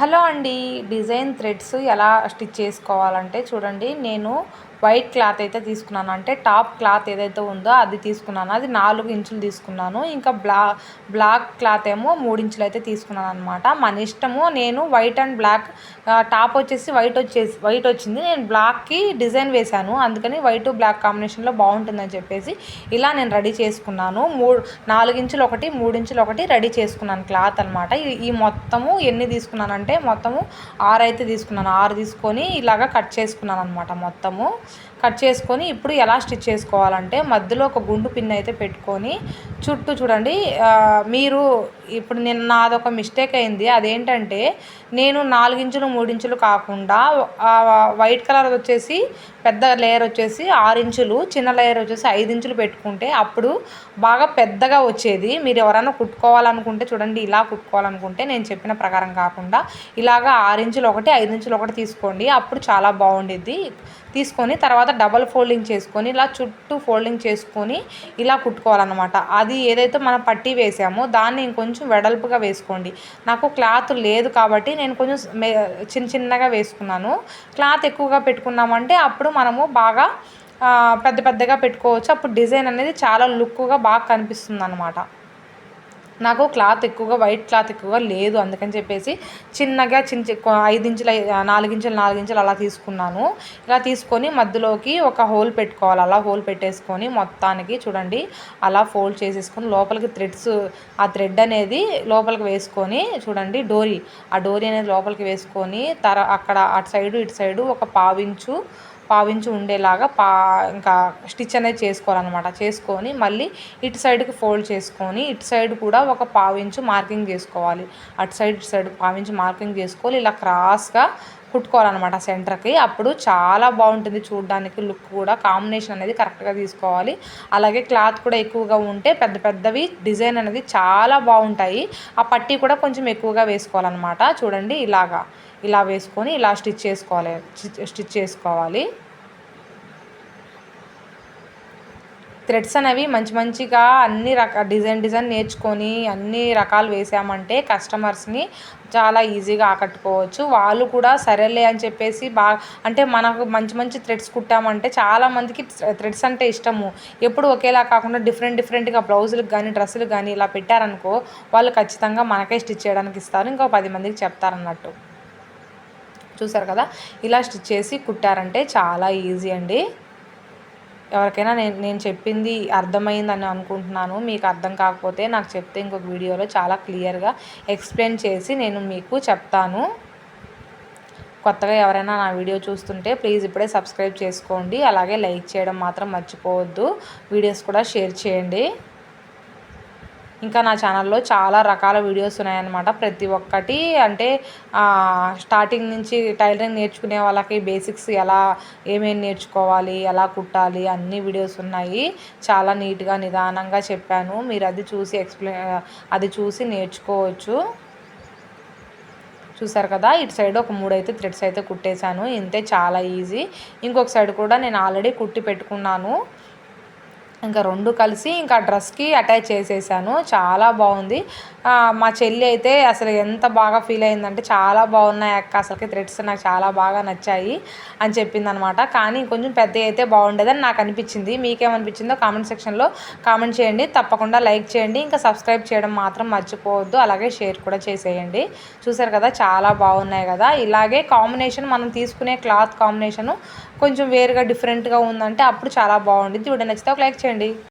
Hello అండి design threads ఎలా stitch చేసుకోవాలంటే చూడండి నేను వైట్ క్లాత్ అయితే తీసుకున్నాను. అంటే టాప్ క్లాత్ ఏదైతే ఉందో అది తీసుకున్నాను. అది నాలుగు ఇంచులు తీసుకున్నాను. ఇంకా బ్లా బ్లాక్ క్లాత్ ఏమో మూడు ఇంచులు అయితే తీసుకున్నాను అనమాట మన ఇష్టము నేను వైట్ అండ్ బ్లాక్ టాప్ వచ్చేసి వైట్ వచ్చేసి వైట్ వచ్చింది. నేను బ్లాక్కి డిజైన్ వేశాను. అందుకని వైట్ బ్లాక్ కాంబినేషన్లో బాగుంటుందని చెప్పేసి ఇలా నేను రెడీ చేసుకున్నాను. మూడు నాలుగు ఇంచులు ఒకటి మూడు ఇంచులు ఒకటి రెడీ చేసుకున్నాను క్లాత్ అనమాట ఈ మొత్తము ఎన్ని తీసుకున్నానంటే మొత్తము ఆరు అయితే తీసుకున్నాను. ఆరు తీసుకొని ఇలాగా కట్ చేసుకున్నాను అనమాట మొత్తము. కట్ చేసుకొని ఇప్పుడు ఎలా స్టిచ్ చేసుకోవాలంటే మధ్యలో ఒక గుండు పిన్ అయితే పెట్టుకొని చుట్టూ చూడండి మీరు ఇప్పుడు నేను నాదొక మిస్టేక్ అయింది. అదేంటంటే నేను నాలుగించులు మూడించులు కాకుండా వైట్ కలర్ వచ్చేసి పెద్ద లేయర్ వచ్చేసి ఆరించులు చిన్న లేయర్ వచ్చేసి ఐదు ఇంచులు పెట్టుకుంటే అప్పుడు బాగా పెద్దగా వచ్చేది. మీరు ఎవరైనా కుట్టుకోవాలనుకుంటే చూడండి ఇలా కుట్టుకోవాలనుకుంటే నేను చెప్పిన ప్రకారం కాకుండా ఇలాగా ఆరించులు ఒకటి ఐదు ఒకటి తీసుకోండి. అప్పుడు చాలా బాగుండిద్ది. తీసుకొని తర్వాత డబల్ ఫోల్డింగ్ చేసుకొని ఇలా చుట్టూ ఫోల్డింగ్ చేసుకొని ఇలా కుట్టుకోవాలన్నమాట. అది ఏదైతే మనం పట్టీ వేసామో దాన్ని ఇంకొంచెం వెడల్పుగా వేసుకోండి. నాకు క్లాత్ లేదు కాబట్టి నేను కొంచెం చిన్న చిన్నగా వేసుకున్నాను. క్లాత్ ఎక్కువగా పెట్టుకున్నామంటే అప్పుడు మనము బాగా పెద్ద పెద్దగా పెట్టుకోవచ్చు. అప్పుడు డిజైన్ అనేది చాలా లుక్గా బాగా కనిపిస్తుంది అనమాట నాకు క్లాత్ ఎక్కువగా వైట్ క్లాత్ ఎక్కువగా లేదు అందుకని చెప్పేసి చిన్నగా చిన్న ఐదు ఇంచుల నాలుగు ఇంచులు నాలుగు ఇంచులు అలా తీసుకున్నాను. ఇలా తీసుకొని మధ్యలోకి ఒక హోల్ పెట్టుకోవాలి. అలా హోల్ పెట్టేసుకొని మొత్తానికి చూడండి అలా ఫోల్డ్ చేసేసుకొని లోపలికి థ్రెడ్స్ ఆ థ్రెడ్ అనేది లోపలికి వేసుకొని చూడండి డోరీ. ఆ డోరీ అనేది లోపలికి వేసుకొని తర అక్కడ అటు సైడు ఇటు సైడు ఒక పావించు పావించి ఉండేలాగా పా ఇంకా స్టిచ్ అనేది చేసుకోవాలన్నమాట. చేసుకొని మళ్ళీ ఇటు సైడ్కి ఫోల్డ్ చేసుకొని ఇటు సైడ్ కూడా ఒక పావించు మార్కింగ్ చేసుకోవాలి. అటు సైడ్ ఇటు సైడ్ పావించు మార్కింగ్ చేసుకోవాలి. ఇలా క్రాస్గా కుట్టుకోవాలన్నమాట సెంటర్కి. అప్పుడు చాలా బాగుంటుంది చూడడానికి లుక్ కూడా. కాంబినేషన్ అనేది కరెక్ట్గా తీసుకోవాలి. అలాగే క్లాత్ కూడా ఎక్కువగా ఉంటే పెద్ద పెద్దవి డిజైన్ అనేది చాలా బాగుంటాయి. ఆ పట్టీ కూడా కొంచెం ఎక్కువగా వేసుకోవాలన్నమాట. చూడండి ఇలాగా. ఇలా వేసుకొని ఇలా స్టిచ్ చేసుకోవాలి స్టిచ్ చేసుకోవాలి. థ్రెడ్స్ అనేవి మంచి మంచిగా అన్ని రక డిజైన్ డిజైన్ నేర్చుకొని అన్ని రకాలు వేసామంటే కస్టమర్స్ని చాలా ఈజీగా ఆకట్టుకోవచ్చు. వాళ్ళు కూడా సరేలే అని చెప్పేసి బాగా అంటే మనకు మంచి మంచి థ్రెడ్స్ కుట్టామంటే చాలామందికి థ్రెడ్స్ అంటే ఇష్టము. ఎప్పుడు ఒకేలా కాకుండా డిఫరెంట్ డిఫరెంట్గా బ్లౌజులకు కానీ డ్రెస్సులు కానీ ఇలా పెట్టారనుకో వాళ్ళు ఖచ్చితంగా మనకే స్టిచ్ చేయడానికి ఇస్తారు. ఇంకో పది మందికి చెప్తారన్నట్టు. చూసారు కదా? ఇలా స్టిచ్ చేసి కుట్టారంటే చాలా ఈజీ అండి. ఎవరికైనా నేను నేను చెప్పింది అర్థమైందని అనుకుంటున్నాను. మీకు అర్థం కాకపోతే నాకు చెప్తే ఇంకొక వీడియోలో చాలా క్లియర్గా ఎక్స్ప్లెయిన్ చేసి నేను మీకు చెప్తాను. కొత్తగా ఎవరైనా నా వీడియో చూస్తుంటే ప్లీజ్ ఇప్పుడే సబ్స్క్రైబ్ చేసుకోండి. అలాగే లైక్ చేయడం మాత్రం మర్చిపోవద్దు. వీడియోస్ కూడా షేర్ చేయండి. ఇంకా నా ఛానల్లో చాలా రకాల వీడియోస్ ఉన్నాయన్నమాట. ప్రతి ఒక్కటి అంటే స్టార్టింగ్ నుంచి టైలరింగ్ నేర్చుకునే వాళ్ళకి బేసిక్స్ ఎలా ఏమేమి నేర్చుకోవాలి ఎలా కుట్టాలి అన్ని వీడియోస్ ఉన్నాయి. చాలా నీట్గా నిదానంగా చెప్పాను. మీరు అది చూసి ఎక్స్ప్లెయిన్ అది చూసి నేర్చుకోవచ్చు. చూసారు కదా ఇటు సైడ్ ఒక మూడు అయితే థ్రెడ్స్ అయితే కుట్టేశాను. ఇంతే చాలా ఈజీ ఇంకొక సైడ్ కూడా నేను ఆల్రెడీ కుట్టి పెట్టుకున్నాను. ఇంకా రెండు కలిసి ఇంకా డ్రెస్కి అటాచ్ చేసేసాను. చాలా బాగుంది. మా చెల్లి అయితే అసలు ఎంత బాగా ఫీల్ అయిందంటే చాలా బాగున్నాయి అక్క. అసలుకి థ్రెడ్స్ నాకు చాలా బాగా నచ్చాయి అని చెప్పింది అనమాట కానీ కొంచెం పెద్ద అయితే బాగుండేదని నాకు అనిపించింది. మీకేమనిపించిందో కామెంట్ సెక్షన్లో కామెంట్ చేయండి. తప్పకుండా లైక్ చేయండి. ఇంకా సబ్స్క్రైబ్ చేయడం మాత్రం మర్చిపోవద్దు. అలాగే షేర్ కూడా చేసేయండి. చూసారు కదా చాలా బాగున్నాయి కదా. ఇలాగే కాంబినేషన్ మనం తీసుకునే క్లాత్ కాంబినేషను కొంచెం వేరుగా డిఫరెంట్గా ఉందంటే అప్పుడు చాలా బాగుంటుంది వీడియో నచ్చితే ఒక లైక్ చేయండి.